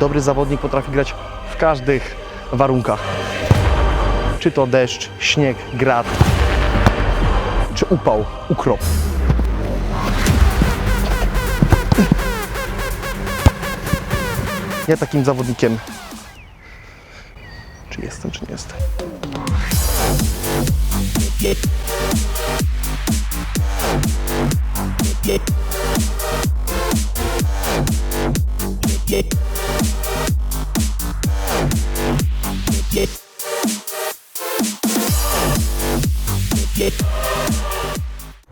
Dobry zawodnik potrafi grać w każdych warunkach. Czy to deszcz, śnieg, grad, czy upał, ukrop. Ja takim zawodnikiem czy jestem, czy nie jestem.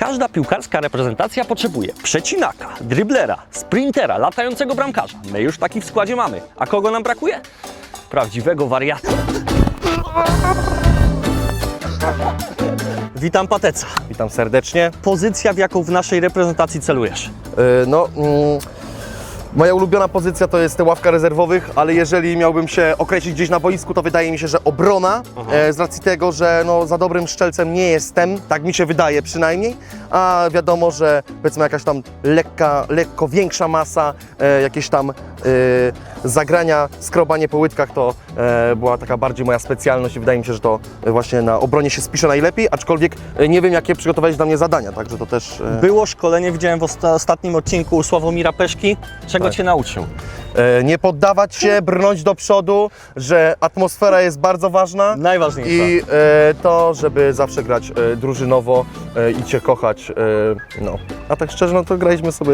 Każda piłkarska reprezentacja potrzebuje przecinaka, driblera, sprintera, latającego bramkarza. My już taki w składzie mamy. A kogo nam brakuje? Prawdziwego wariata. Witam Pateca. Witam serdecznie. Pozycja, w jaką w naszej reprezentacji celujesz? Yy, No, mm, moja ulubiona pozycja to jest ławka rezerwowych, ale jeżeli miałbym się określić gdzieś na boisku, to wydaje mi się, że obrona, e, z racji tego, że no, za dobrym szczelcem nie jestem, tak mi się wydaje przynajmniej, a wiadomo, że powiedzmy jakaś tam lekka, lekko większa masa, e, jakieś tam e, zagrania, skrobanie po łydkach to e, była taka bardziej moja specjalność i wydaje mi się, że to właśnie na obronie się spisze najlepiej, aczkolwiek e, nie wiem, jakie przygotowałeś dla mnie zadania, także to też... e, Było szkolenie, widziałem w osta- ostatnim odcinku u Sławomira Peszki. Czego Tak. Cię nauczył? E, nie poddawać się, brnąć do przodu, że atmosfera jest bardzo ważna Najważniejsze. i e, to, żeby zawsze grać e, drużynowo e, i Cię kochać. E, no. A tak szczerze, no to graliśmy sobie...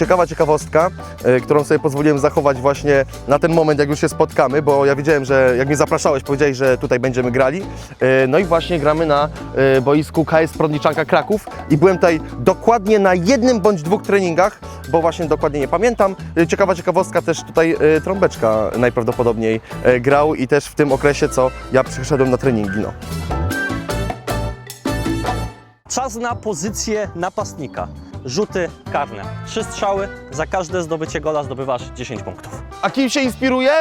Ciekawa ciekawostka, e, którą sobie pozwoliłem zachować właśnie na ten moment, jak już się spotkamy, bo ja wiedziałem, że jak mnie zapraszałeś, powiedziałeś, że tutaj będziemy grali. E, No i właśnie gramy na e, boisku KS Prodniczanka Kraków i byłem tutaj dokładnie na jednym bądź dwóch treningach, bo właśnie dokładnie nie pamiętam. Ciekawa ciekawostka, też tutaj Trąbeczka najprawdopodobniej grał i też w tym okresie, co ja przyszedłem na treningi. No. Czas na pozycję napastnika. Rzuty karne. Trzy strzały, za każde zdobycie gola zdobywasz 10 punktów. A kim się inspiruje?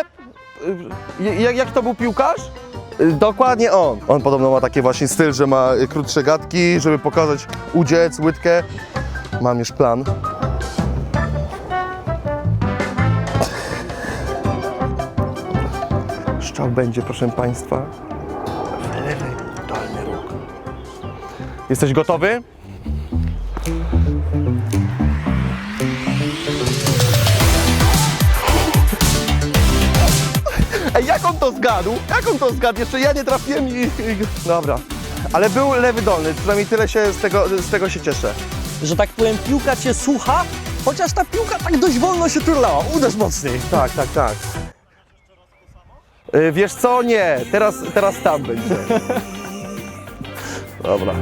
Y, Jak, jak to był piłkarz? Y, Dokładnie on. On podobno ma taki właśnie styl, że ma y, krótsze gadki, żeby pokazać udziec, łydkę. Mam już plan. Szczał będzie, proszę Państwa, Jesteś gotowy? Ej, jak on to zgadł? Jak on to zgadł? Jeszcze ja nie trafiłem i... i... Dobra. Ale był lewy dolny, przynajmniej tyle się z tego, z tego się cieszę. Że tak powiem, piłka cię słucha, chociaż ta piłka tak dość wolno się turlała. Uderz mocniej. Tak, tak, tak. Y, wiesz co? Nie. Teraz, teraz tam będzie. Dobra.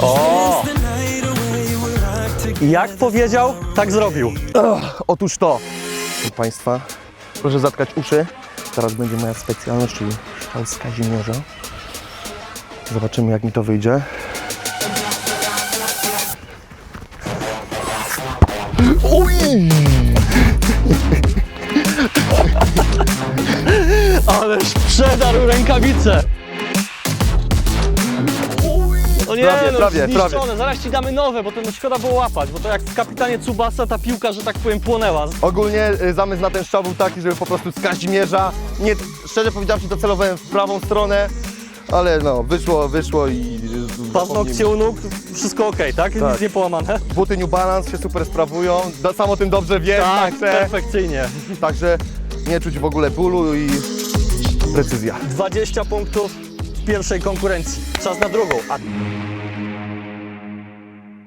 O! Jak powiedział, tak zrobił. Otóż to. Proszę Państwa, proszę zatkać uszy. Teraz będzie moja specjalność, czyli szczał z Kazimierza. Zobaczymy, jak mi to wyjdzie. Uj! Ależ przedarł rękawice. Nie, Prawie, no, prawie, zniszczone. prawie. Zaraz ci damy nowe, bo to no, szkoda było łapać, bo to jak w kapitanie Tsubasa ta piłka, że tak powiem, płonęła. Ogólnie y, zamysł na ten strzał był taki, żeby po prostu z Kazimierza, nie, szczerze powiedziawszy, docelowałem w prawą stronę, ale no, wyszło, wyszło i... Paznokcie u nóg, wszystko ok, tak? Tak. Nic nie połamane? Buty New Balance się super sprawują, da- sam o tym dobrze wiem, Tak, także, perfekcyjnie. także nie czuć w ogóle bólu i precyzja. 20 punktów w pierwszej konkurencji. Czas na drugą. A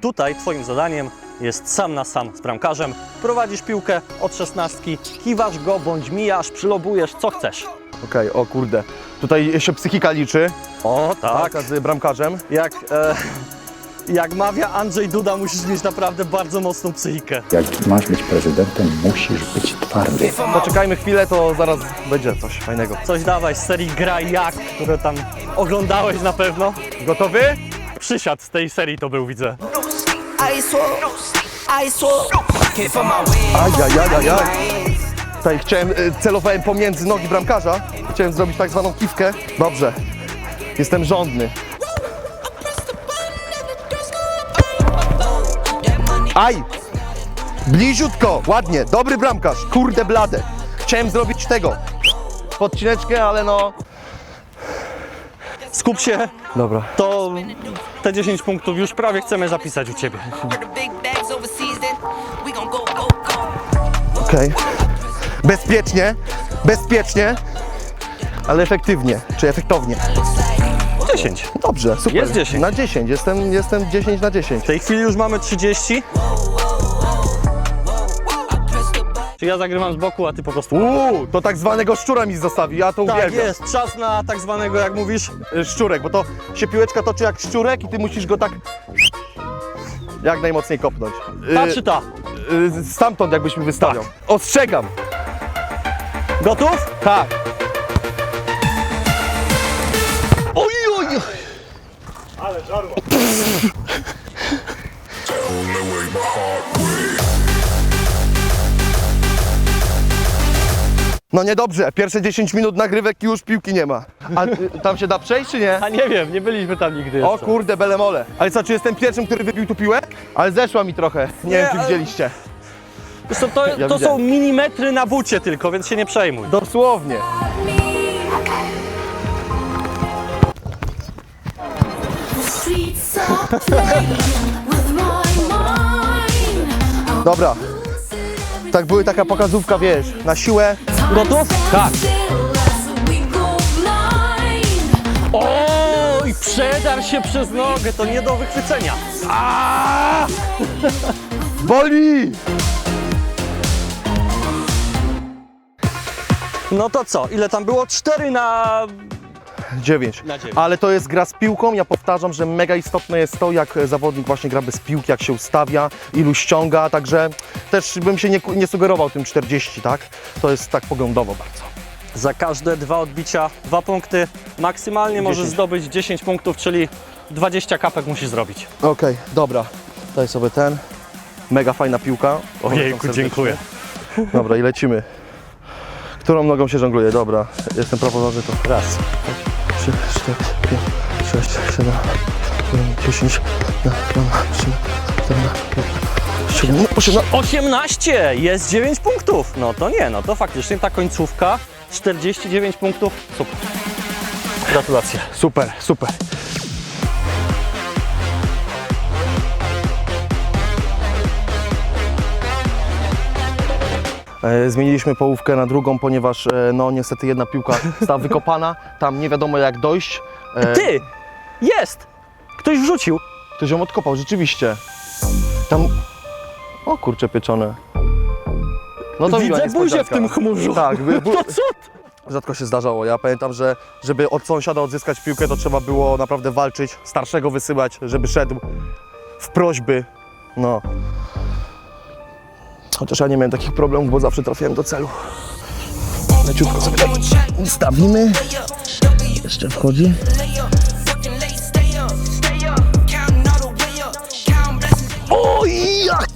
tutaj twoim zadaniem jest sam na sam z bramkarzem. Prowadzisz piłkę od szesnastki, kiwasz go bądź mijasz, przylobujesz, co chcesz. Okej, o kurde, tutaj się psychika liczy, O tak. tak, z bramkarzem. Jak, e, jak mawia Andrzej Duda, musisz mieć naprawdę bardzo mocną psychikę. Jak masz być prezydentem, musisz być twardy. Poczekajmy chwilę, to zaraz będzie coś fajnego. Coś dawaj z serii Graj Jak, które tam oglądałeś na pewno. Gotowy? Przysiad z tej serii to był, widzę. I saw, I. Ajajajajaj. Tutaj chciałem, y, celowałem pomiędzy nogi bramkarza. Chciałem zrobić tak zwaną kiwkę. Dobrze. Jestem żądny. Aj! Bliziutko, ładnie, dobry bramkarz, kurde blade. Chciałem zrobić tego, podcineczkę, ale no... Skup się, Dobra. to te 10 punktów już prawie chcemy zapisać u Ciebie. Okej. Bezpiecznie, bezpiecznie, ale efektywnie, czy efektownie. 10. Dobrze, super. Jest 10. Na 10, jestem, jestem 10 na 10. W tej chwili już mamy 30. Czy ja zagrywam z boku, a Ty po prostu... Uuu, to tak zwanego szczura mi zostawi, ja to Tak uwielbiam. jest, czas na tak zwanego, jak mówisz, Y, Szczurek, bo to się piłeczka toczy jak szczurek i ty musisz go tak jak najmocniej kopnąć. Y, ta czy ta? y, Stamtąd jakbyś mi wystawiał. Tak. Ostrzegam. Gotów? Tak. Oj, oj, oj. No niedobrze, pierwsze 10 minut nagrywek i już piłki nie ma. A y, tam się da przejść czy nie? A nie wiem, nie byliśmy tam nigdy O jeszcze. kurde, belemole. Ale co, czy jestem pierwszym, który wypił tu piłę? Ale zeszła mi trochę. Nie, Nie, wiem, czy ale- widzieliście. To, to są widziałem. milimetry na bucie tylko, więc się nie przejmuj. Dosłownie. Streets are playing with my mind. Dobra. Tak były taka pokazówka, wiesz, na siłę. Gotów? Tak. Oj, przedarł się przez nogę, to nie do wychwycenia. Boli! No to co, ile tam było? 4 na... 9. Na dziewięć. Ale to jest gra z piłką. Ja powtarzam, że mega istotne jest to, jak zawodnik właśnie gra bez piłki, jak się ustawia, ilu ściąga, także też bym się nie, nie sugerował tym 40, tak? To jest tak poglądowo bardzo. Za każde dwa odbicia, dwa punkty. Maksymalnie możesz 10. zdobyć 10 punktów, czyli 20 kapek musisz zrobić. Okej, dobra. Daj sobie ten. Mega fajna piłka. Polecam Ojejku, serdecznie. dziękuję. Dobra, i lecimy. Którą nogą się żongluje? Dobra, jestem prawonożny to. Raz. 3, 4, 5, 6, 7, 10, 12, 13, 14, 18. 18! Jest 9 punktów! No to nie, no to faktycznie ta końcówka 49 punktów. Super. Gratulacje. Super, super. Zmieniliśmy połówkę na drugą, ponieważ e, no niestety jedna piłka została wykopana. Tam nie wiadomo jak dojść. E, Ty! Jest! Ktoś wrzucił. Ktoś ją odkopał, rzeczywiście. Tam... O kurcze pieczone. No to Widzę buzię w tym chmurzu. Tak, by. To co? rzadko się zdarzało. Ja pamiętam, że żeby od sąsiada odzyskać piłkę, to trzeba było naprawdę walczyć, starszego wysyłać, żeby szedł w prośby. No. Chociaż ja nie miałem takich problemów, bo zawsze trafiałem do celu. Leciutko sobie tak ustawimy. Jeszcze wchodzi. Oj, jak!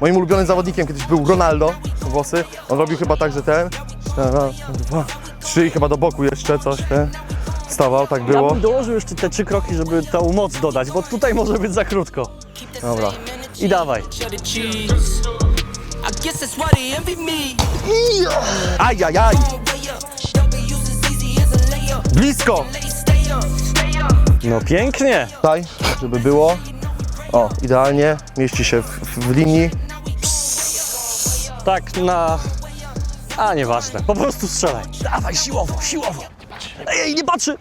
Moim ulubionym zawodnikiem kiedyś był Ronaldo, włosy. On robił chyba tak, że ten, raz, dwa, trzy i chyba do boku jeszcze coś, ten, stawał, tak Ja było. bym dołożył jeszcze te trzy kroki, żeby tą moc dodać, bo tutaj może być za krótko. Dobra. I dawaj. Cheddar cheese. Guess that's why they envy me. Ajajaj, Way up, W's as easy as a layup. blisko! Late, stay up, stay up. No pięknie. Tutaj, żeby było. O, idealnie, mieści się w, w linii. Tak na... A, nieważne. Po prostu strzelaj. Dawaj, siłowo, siłowo. Ej, ej, nie patrzy.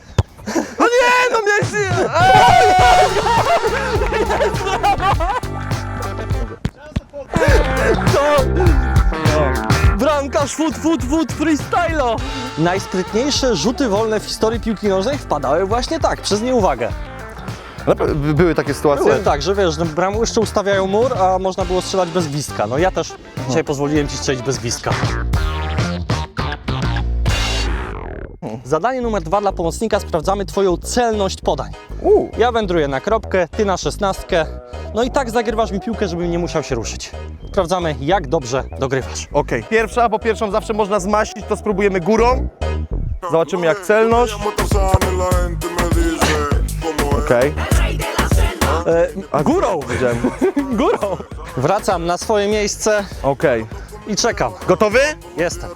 No nie, no mieści! Bramkarz foot, foot, foot, freestylo. Najsprytniejsze rzuty wolne w historii piłki nożnej wpadały właśnie tak, przez nieuwagę. By- Były takie sytuacje? Byłem tak, że wiesz, no, bramłyszcze ustawiają mur, a można było strzelać bez gwizdka. No ja też dzisiaj pozwoliłem Ci strzelić bez gwizdka. Zadanie numer dwa dla pomocnika. Sprawdzamy Twoją celność podań. U, Ja wędruję na kropkę, Ty na szesnastkę. No i tak zagrywasz mi piłkę, żebym nie musiał się ruszyć. Sprawdzamy, jak dobrze dogrywasz. Okej. Pierwsza, bo pierwszą zawsze można zmaścić, to spróbujemy górą. Zobaczymy jak celność. Llamo a. E, górą! Górą! Wracam na swoje miejsce Okej. i czekam. Gotowy? Jestem.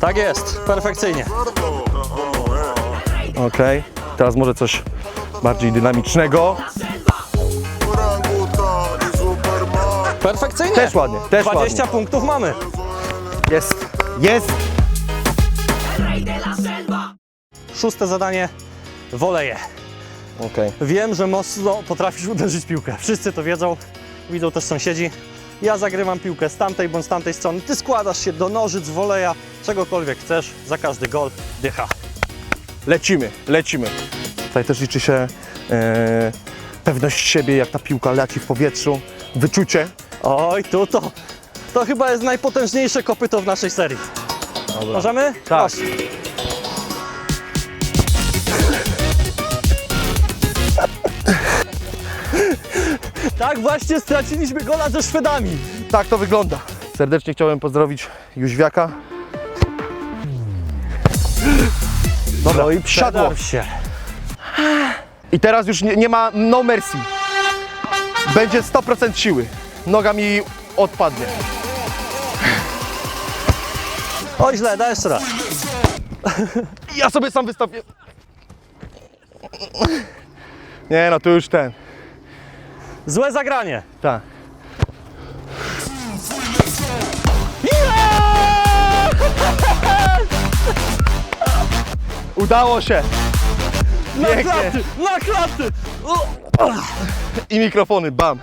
Tak jest, perfekcyjnie. Okej. Teraz może coś bardziej dynamicznego. Perfekcyjnie. Też ładnie, też 20 ładnie. punktów mamy. Jest. Jest. Szóste zadanie, woleje. Okej. Wiem, że mocno potrafisz uderzyć piłkę. Wszyscy to wiedzą, widzą też sąsiedzi. Ja zagrywam piłkę z tamtej bądź z tamtej strony. Ty składasz się do nożyc, woleja, czegokolwiek chcesz. Za każdy gol dycha. Lecimy, lecimy. Tutaj też liczy się e, pewność siebie, jak ta piłka leci w powietrzu. Wyczucie. Oj, tu to. To chyba jest najpotężniejsze kopyto w naszej serii. Możemy? Tak. Proszę. Tak właśnie straciliśmy gola ze Szwedami. Tak to wygląda. Serdecznie chciałem pozdrowić Jóźwiaka. Dobra, No i siadło. się. I teraz już nie, nie ma no mercy. Będzie 100% siły. Noga mi odpadnie. Oj, źle, daj jeszcze raz. Ja sobie sam wystawię. Nie no, to już ten. Złe zagranie. Tak. Udało się! Na Pięknie. klaty, na klaty. O, I mikrofony, bam!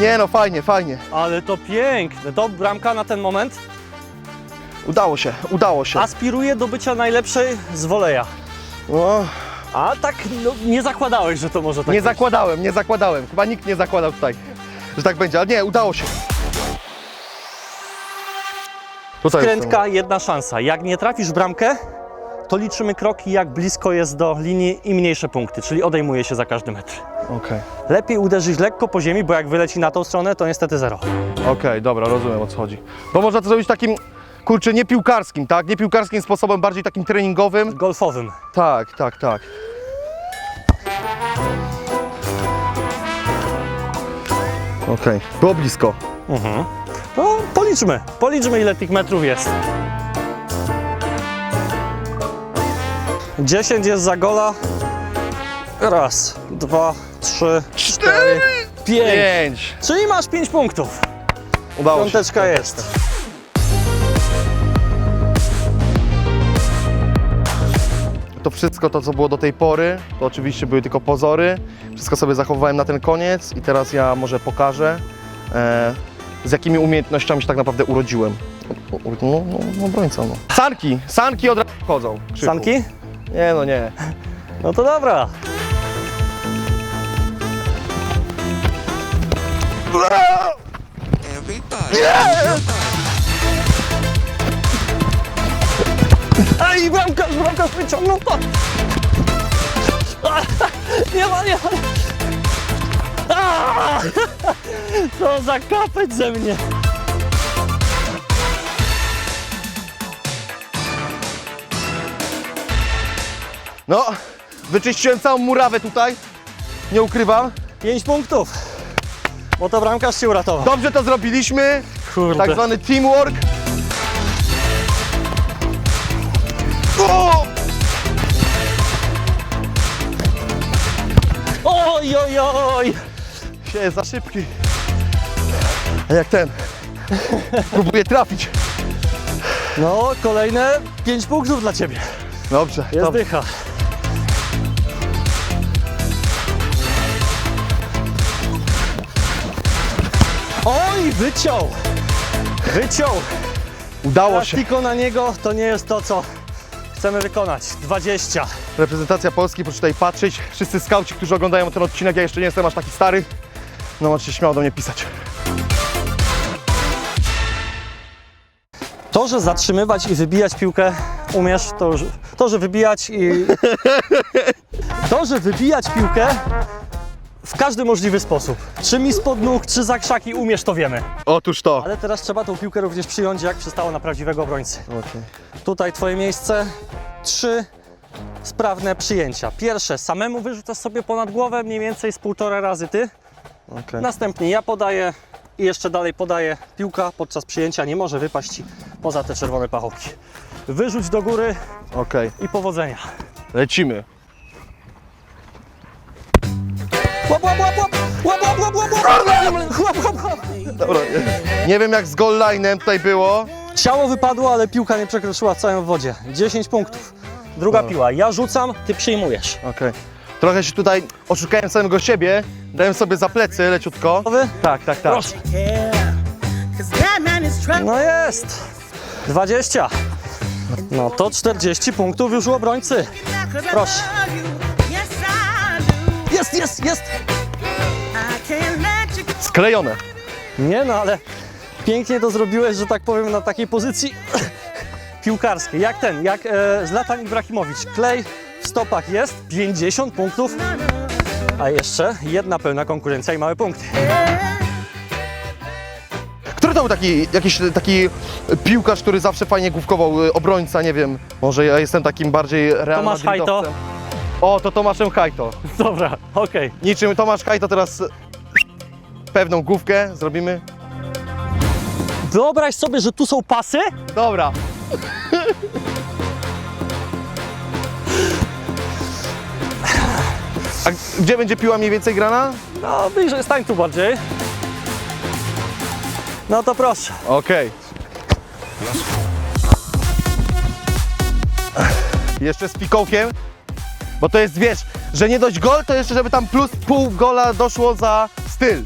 Nie no, fajnie, fajnie. Ale to piękne. To bramka na ten moment Udało się, udało się. aspiruje do bycia najlepszej z woleja. O, A tak no, nie zakładałeś, że to może tak nie być. zakładałem, nie zakładałem. Chyba nikt nie zakładał tutaj, że tak będzie, ale nie, udało się. Tutaj Krętka, jedna szansa. Jak nie trafisz w bramkę, to liczymy kroki, jak blisko jest do linii i mniejsze punkty, czyli odejmuje się za każdy metr. Okej, Lepiej uderzyć lekko po ziemi, bo jak wyleci na tą stronę, to niestety zero. okej, dobra, rozumiem o co chodzi. Bo można to zrobić takim, kurczę, nie piłkarskim, tak? Nie piłkarskim sposobem, bardziej takim treningowym. Golfowym. Tak, tak, tak. Okej, było blisko. No, policzmy. Policzmy, ile tych metrów jest. 10 jest za gola. Raz, dwa, trzy, cztery, pięć. Pięć. Czyli masz 5 punktów. Udało się. Piąteczka jest. To wszystko, to co było do tej pory, to oczywiście były tylko pozory. Wszystko sobie zachowałem na ten koniec i teraz ja może pokażę, e, z jakimi umiejętnościami się tak naprawdę urodziłem. No, no, no obrońca, no. Sanki, sanki od razu chodzą. Krzychu. Sanki? Nie, no nie. No to dobra. Ej, bramka, bramka wyciągnięta. Nie ma, nie ma. Co za kapeć ze mnie. No, wyczyściłem całą murawę tutaj. Nie ukrywam. 5 punktów. Bo to bramkarz się uratował. Dobrze to zrobiliśmy. Kurde. Tak zwany teamwork. O! Oj, oj, oj. Się jest za szybki. A jak ten? Próbuję trafić. No, kolejne 5 punktów dla Ciebie. Dobrze. Jest dobrze. dycha. Oj, wyciął! Wyciął! Udało się. Plastiko na niego to nie jest to, co chcemy wykonać. 20. Reprezentacja Polski, proszę tutaj patrzeć. Wszyscy skauci, którzy oglądają ten odcinek, ja jeszcze nie jestem aż taki stary. No możecie śmiało do mnie pisać. To, że zatrzymywać i wybijać piłkę umiesz, to już, to, że wybijać i... To, że wybijać piłkę w każdy możliwy sposób. Czy mi spod nóg, czy za krzaki umiesz, to wiemy. Otóż to. Ale teraz trzeba tą piłkę również przyjąć, jak przystało na prawdziwego obrońcy. Okej. Tutaj twoje miejsce. Trzy sprawne przyjęcia. Pierwsze, samemu wyrzucasz sobie ponad głowę, mniej więcej z półtora razy ty. Okej. Następnie ja podaję i jeszcze dalej podaję. Piłka podczas przyjęcia nie może wypaść poza te czerwone pachołki. Wyrzuć do góry Okej. i powodzenia. Lecimy. Łap, łap, łap, łap! Łap, łap, łap, łap, łap! Łap, łap, łap! Dobra. Nie wiem jak z goal line'em tutaj było. Ciało wypadło, ale piłka nie przekroczyła w całym wodzie. 10 punktów. Druga piła. Ja rzucam, ty przyjmujesz. Okej. Trochę się tutaj oszukałem samego siebie. Dałem sobie za plecy leciutko. Gotowy? Tak, tak, tak. Proszę. No jest. 20. No to 40 punktów już u obrońcy. Proszę. Jest, jest, jest. Sklejone. Nie no, ale pięknie to zrobiłeś, że tak powiem, na takiej pozycji piłkarskiej. Jak ten, jak e, Zlatan Ibrahimowicz. Klej stopach jest, 50 punktów. A jeszcze jedna pełna konkurencja i małe punkty. Który to był taki, jakiś taki piłkarz, który zawsze fajnie główkował, y, obrońca, nie wiem. Może ja jestem takim bardziej Real Tomasz Hajto. O, to Tomaszem Hajto. Dobra, okej. Niczym Tomasz Hajto teraz pewną główkę zrobimy. Wyobraź sobie, że tu są pasy. Dobra. A gdzie będzie piła mniej więcej grana? No, bliżej, stań tu bardziej. No to proszę. Okej. Jeszcze z pikołkiem, bo to jest, wiesz, że nie dość gol, to jeszcze żeby tam plus pół gola doszło za styl.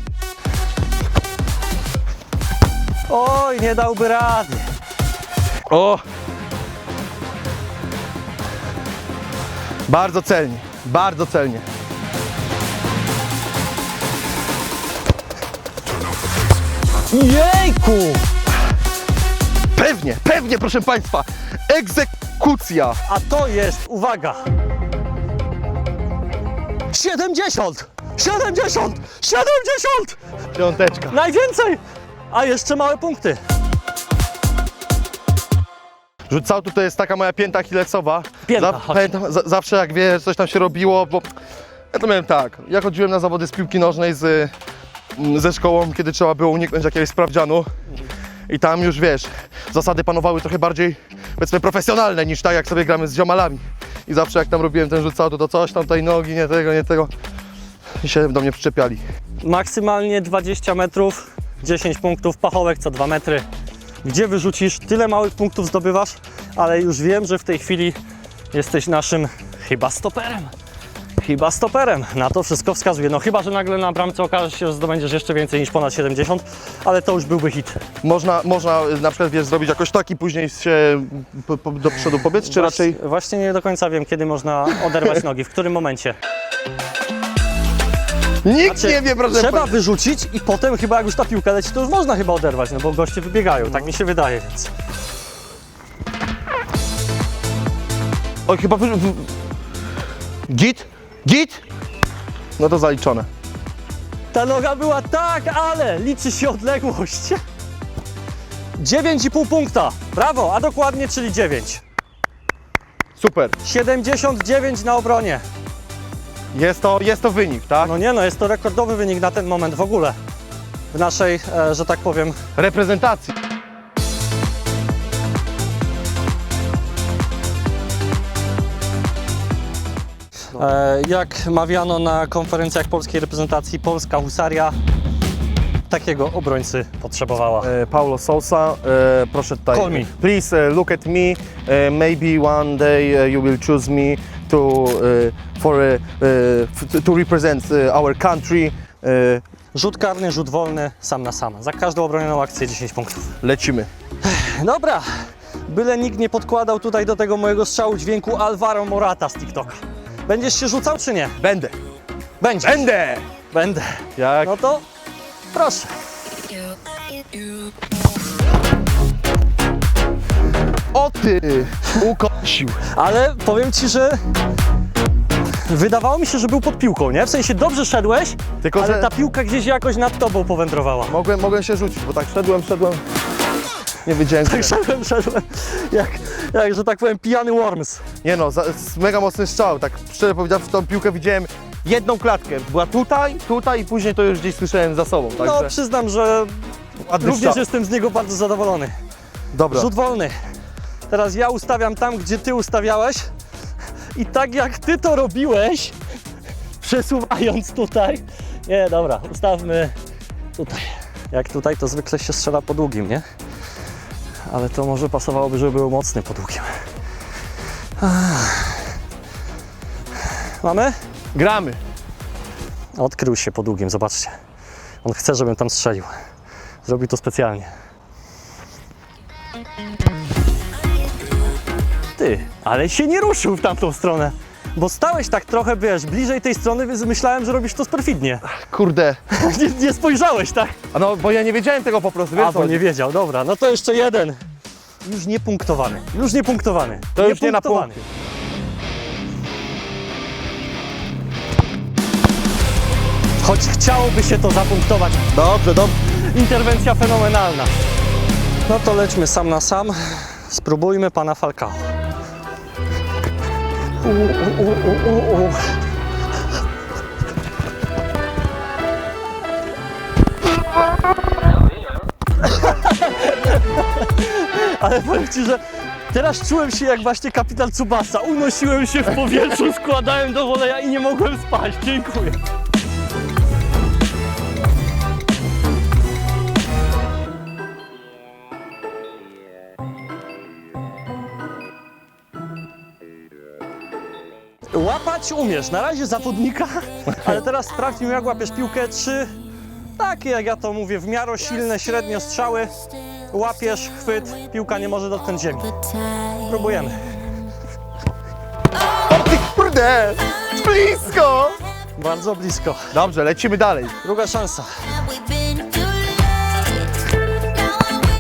Oj, nie dałby rady. O! Bardzo celnie, bardzo celnie. Jejku! Pewnie, pewnie, proszę Państwa, egzekucja. A to jest, uwaga, 70! 70! 70! Piąteczka. Najwięcej! A jeszcze małe punkty. Rzut saltu to jest taka moja pięta achillesowa. Pięta, Za, chodź. pamiętam, za, zawsze jak wiesz, coś tam się robiło, bo ja to miałem tak. Ja chodziłem na zawody z piłki nożnej z, ze szkołą, kiedy trzeba było uniknąć jakiegoś sprawdzianu. I tam już wiesz, zasady panowały trochę bardziej, powiedzmy, profesjonalne niż tak, jak sobie gramy z ziomalami. I zawsze jak tam robiłem ten rzut saltu, to coś tam, tej nogi, nie tego, nie tego. I się do mnie przyczepiali. Maksymalnie 20 metrów, 10 punktów, pachołek co 2 metry. Gdzie wyrzucisz, tyle małych punktów zdobywasz, ale już wiem, że w tej chwili jesteś naszym chyba stoperem. Chyba stoperem. Na to wszystko wskazuje. No chyba, że nagle na bramce okaże się, że zdobędziesz jeszcze więcej niż ponad 70, ale to już byłby hit. Można, można y, na przykład wiesz, zrobić jakoś tak i później się po, po, do przodu pobiec, czy raczej... Właśnie, nie do końca wiem, kiedy można oderwać nogi, w którym momencie. Nikt Znaczy, nie wie, proszę Trzeba państwa. wyrzucić i potem chyba jak już ta piłka leci, to już można chyba oderwać, no bo goście wybiegają, tak mi się wydaje, więc... Oj, chyba wy... Git? Git? No to zaliczone. Ta noga była tak, ale liczy się odległość. 9,5 punkta. Brawo, a dokładnie, czyli 9. Super. 79 na obronie. Jest to, jest to wynik, tak? No nie no, jest to rekordowy wynik na ten moment w ogóle. W naszej, e, że tak powiem, Reprezentacji. Jak mawiano na konferencjach polskiej reprezentacji, polska husaria takiego obrońcy potrzebowała. E, Paulo Sousa, e, proszę tutaj. Call me. Please uh, look at me. E, maybe one day uh, you will choose me to e, for e, e, to represent e, our country. E, Rzut karny, rzut wolny, sam na sam. Za każdą obronioną akcję 10 punktów. lecimy. Dobra, byle nikt nie podkładał tutaj do tego mojego strzału dźwięku Alvaro Morata z TikToka. Będziesz się rzucał czy nie? Będę. Będzie. Będę. Będę. Jak? No to proszę. O ty! Ukosił. Ale powiem ci, że Wydawało mi się, że był pod piłką, nie? W sensie dobrze szedłeś, Tylko, ale że- ta piłka gdzieś jakoś nad tobą powędrowała. Mogłem, mogłem się rzucić, bo tak szedłem, szedłem. Nie wiedziałem, Tak gdzie. szedłem, szedłem, jak, jak, że tak powiem, pijany Worms. Nie no, za, z- mega mocny strzał. Tak szczerze powiedziawszy, tą piłkę widziałem jedną klatkę. Była tutaj, tutaj i później to już gdzieś słyszałem za sobą. No, Także przyznam, że ładny również strzał. jestem z niego bardzo zadowolony. Dobra. Rzut wolny. Teraz ja ustawiam tam, gdzie ty ustawiałeś. I tak jak ty to robiłeś, przesuwając tutaj. Nie, dobra, ustawmy tutaj. Jak tutaj, to zwykle się strzela po długim, nie? Ale to może pasowałoby, żeby był mocny po długim. Ach. Mamy? Gramy. Odkrył się po długim, zobaczcie. On chce, żebym tam strzelił. Zrobił to specjalnie. Ty, ale się nie ruszył w tamtą stronę. Bo stałeś tak trochę, wiesz, bliżej tej strony, więc myślałem, że robisz to spryfidnie. Kurde. nie, nie spojrzałeś, tak? A no, bo ja nie wiedziałem tego po prostu, wiesz A, co? bo nie wiedział, dobra, no to jeszcze jeden. Już nie punktowany, już nie punktowany. To już nie na punktowany. Choć chciałoby się to zapunktować. Dobrze, dobrze. Interwencja fenomenalna. No to lećmy sam na sam. Spróbujmy pana Falcao. Ale powiem ci, że teraz czułem się jak właśnie kapitan Tsubasa. Unosiłem się w powietrzu, składałem do woleja i nie mogłem spać. Dziękuję. Umiesz, na razie zawodnika, ale teraz sprawdźmy jak łapiesz piłkę, czy takie jak ja to mówię, w miarę silne, średnio strzały, łapiesz, chwyt, piłka nie może dotknąć ziemi. Próbujemy. Ty kurde! Blisko! Bardzo blisko. Dobrze, lecimy dalej. Druga szansa.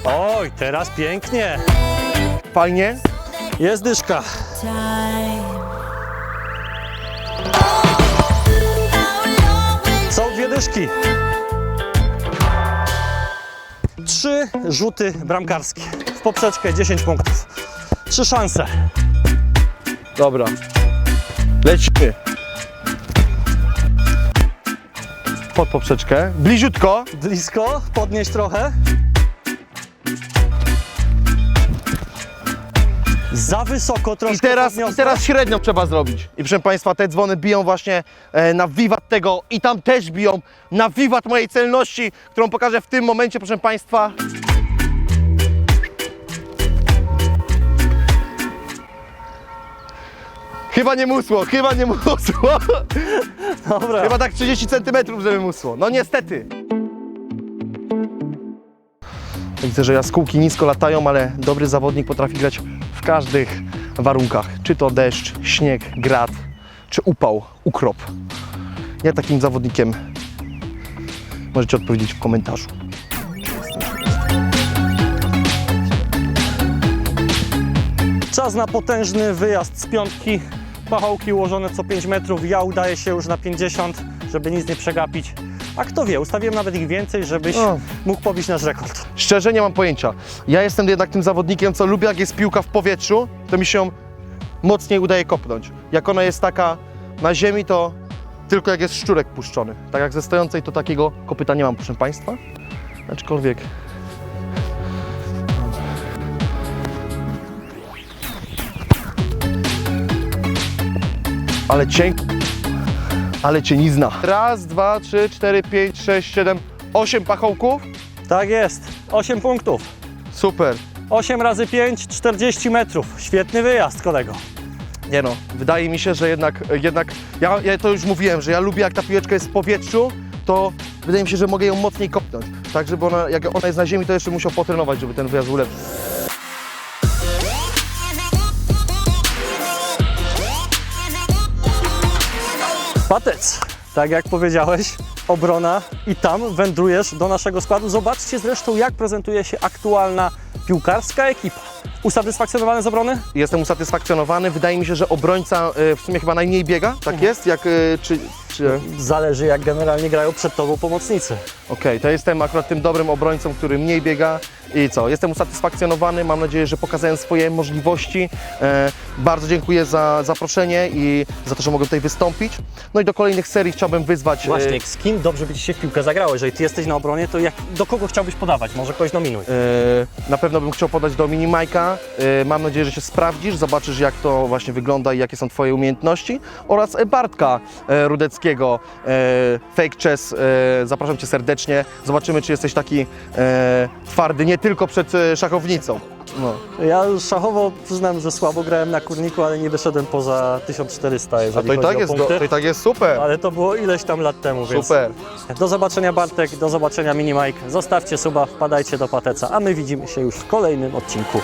Oj, teraz pięknie. Fajnie. Jest dyszka. Dyszki. Trzy rzuty bramkarskie. W poprzeczkę 10 punktów. Trzy szanse. Dobra. Lecimy. Pod poprzeczkę. Bliziutko. Blisko, podnieść trochę. Za wysoko troszkę I teraz, I teraz średnią trzeba zrobić. I proszę Państwa, te dzwony biją właśnie e, na wiwat tego i tam też biją na wiwat mojej celności, którą pokażę w tym momencie, proszę Państwa. Chyba nie musło, chyba nie musło. Dobra. Chyba tak 30 cm, żeby musło. No niestety. Widzę, że jaskółki nisko latają, ale dobry zawodnik potrafi grać w każdych warunkach. Czy to deszcz, śnieg, grad, czy upał, ukrop. Ja takim zawodnikiem możecie odpowiedzieć w komentarzu. Czas na potężny wyjazd z piątki. Pachołki ułożone co 5 metrów. Ja udaję się już na 50, żeby nic nie przegapić. A kto wie, ustawiłem nawet ich więcej, żebyś O. mógł pobić nasz rekord. Szczerze nie mam pojęcia. Ja jestem jednak tym zawodnikiem, co lubię jak jest piłka w powietrzu, to mi się ją mocniej udaje kopnąć. Jak ona jest taka na ziemi, to tylko jak jest szczurek puszczony. Tak jak ze stojącej, to takiego kopyta nie mam, proszę Państwa. Aczkolwiek... Ale cień... Ale cienizna. Raz, dwa, trzy, cztery, pięć, sześć, siedem, osiem pachołków. Tak jest, 8 punktów. Super. 8 razy 5, 40 metrów. Świetny wyjazd, kolego. Nie no, wydaje mi się, że jednak, jednak ja, ja to już mówiłem, że ja lubię jak ta piłeczka jest w powietrzu, to wydaje mi się, że mogę ją mocniej kopnąć. Tak, żeby ona, jak ona jest na ziemi, to jeszcze musiał potrenować, żeby ten wyjazd był Patec, tak jak powiedziałeś, obrona i tam wędrujesz do naszego składu. Zobaczcie zresztą, jak prezentuje się aktualna piłkarska ekipa. Usatysfakcjonowany z obrony? Jestem usatysfakcjonowany. Wydaje mi się, że obrońca e, w sumie chyba najmniej biega, tak jest? Jak, e, czy, czy... Zależy jak generalnie grają przed tobą pomocnicy. Okej, to jestem akurat tym dobrym obrońcą, który mniej biega i co? Jestem usatysfakcjonowany, mam nadzieję, że pokazałem swoje możliwości. E, bardzo dziękuję za zaproszenie i za to, że mogę tutaj wystąpić. No i do kolejnych serii chciałbym wyzwać... e, Właśnie, z kim dobrze by ci się w piłkę zagrało? Jeżeli ty jesteś na obronie, to jak, do kogo chciałbyś podawać? Może kogoś nominuj. E, Na pewno bym chciał podać do Mini Majka. E, Mam nadzieję, że się sprawdzisz, zobaczysz jak to właśnie wygląda i jakie są Twoje umiejętności. Oraz e, Bartka e, Rudeckiego, e, Fake Chess. e, Zapraszam Cię serdecznie. Zobaczymy, czy jesteś taki e, twardy nie tylko przed szachownicą. No. Ja szachowo przyznam, że słabo grałem na kurniku, ale nie wyszedłem poza 1400, A to i, tak jest, do, to i tak jest super. Ale to było ileś tam lat temu, więc Super. do zobaczenia Bartek, do zobaczenia Mini Mike. Zostawcie suba, wpadajcie do Pateca, a my widzimy się już w kolejnym odcinku.